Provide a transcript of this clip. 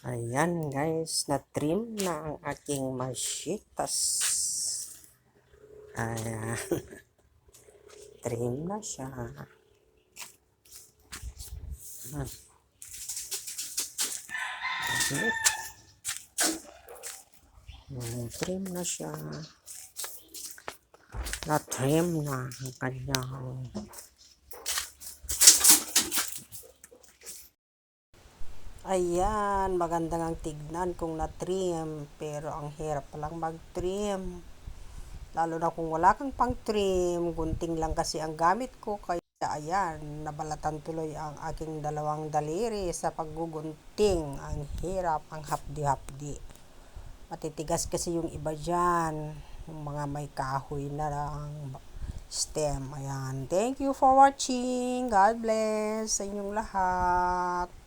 Ayan guys, na-trim na ang aking mashitas. Ayan. trim na siya. Ayan. Ayan, trim na siya. Na-trim na ang kanyang Ayan, maganda ang tignan kung na-trim. Pero ang hirap palang mag-trim. Lalo na kung wala kang pang-trim, gunting lang kasi ang gamit ko. Kaya ayan, nabalatan tuloy ang aking dalawang daliri sa paggugunting. Ang hirap, ang hapdi-hapdi. Matitigas kasi yung iba dyan. Yung mga may kahoy na lang stem. Ayan. Thank you for watching. God bless sa inyong lahat.